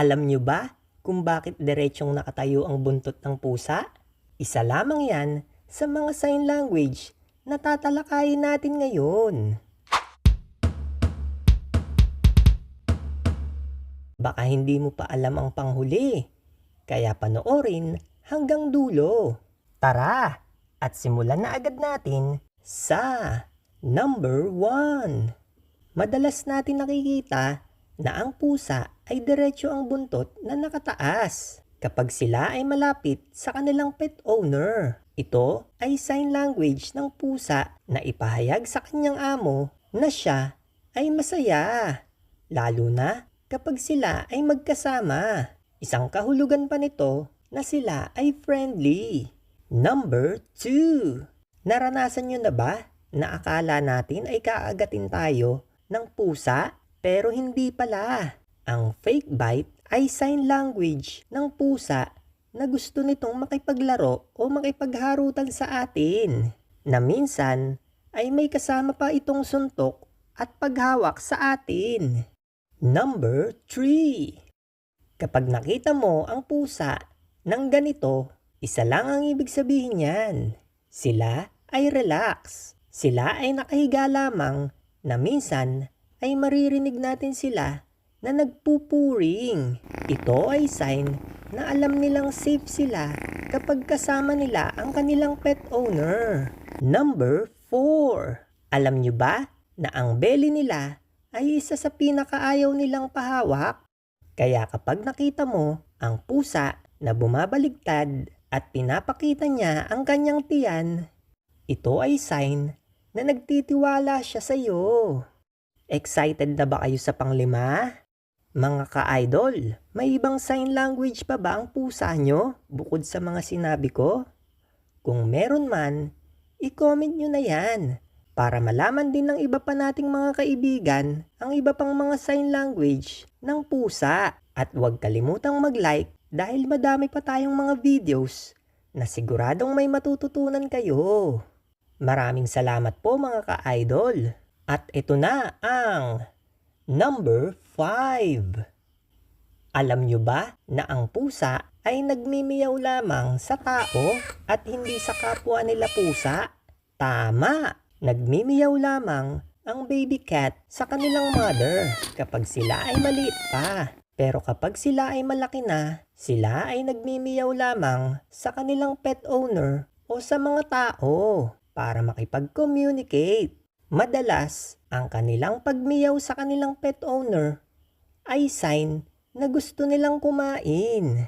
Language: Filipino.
Alam nyo ba kung bakit diretsong nakatayo ang buntot ng pusa? Isa lamang yan sa mga sign language na tatalakayin natin ngayon. Baka hindi mo pa alam ang panghuli, kaya panoorin hanggang dulo. Tara, at simulan na agad natin sa number 1. Madalas natin nakikita na ang pusa ay diretso ang buntot na nakataas kapag sila ay malapit sa kanilang pet owner. Ito ay sign language ng pusa na ipahayag sa kanyang amo na siya ay masaya. Lalo na kapag sila ay magkasama. Isang kahulugan pa nito na sila ay friendly. Number 2. Naranasan nyo na ba na akala natin ay kaagatin tayo ng pusa pero hindi pala. Ang fake bite ay sign language ng pusa na gusto nitong makipaglaro o makipagharutan sa atin. Na minsan ay may kasama pa itong suntok at paghawak sa atin. Number 3. Kapag nakita mo ang pusa ng ganito, isa lang ang ibig sabihin niyan. Sila ay relax. Sila ay nakahiga lamang na minsan ay maririnig natin sila na nagpupuring. Ito ay sign na alam nilang safe sila kapag kasama nila ang kanilang pet owner. Number 4. Alam nyo ba na ang belly nila ay isa sa pinakaayaw nilang pahawak? Kaya kapag nakita mo ang pusa na bumabaligtad at pinapakita niya ang kanyang tiyan, ito ay sign na nagtitiwala siya sa iyo. Excited na ba kayo sa panglima? Mga ka-idol, may ibang sign language pa ba ang pusa nyo bukod sa mga sinabi ko? Kung meron man, i-comment nyo na yan para malaman din ng iba pa nating mga kaibigan ang iba pang mga sign language ng pusa. At huwag kalimutang mag-like dahil madami pa tayong mga videos na siguradong may matututunan kayo. Maraming salamat po mga ka-idol. At ito na ang number 5. Alam nyo ba na ang pusa ay nagmimiyaw lamang sa tao at hindi sa kapwa nila pusa? Tama! Nagmimiyaw lamang ang baby cat sa kanilang mother kapag sila ay maliit pa. Pero kapag sila ay malaki na, sila ay nagmimiyaw lamang sa kanilang pet owner o sa mga tao para makipag-communicate. Madalas, ang kanilang pagmiyaw sa kanilang pet owner ay sign na gusto nilang kumain.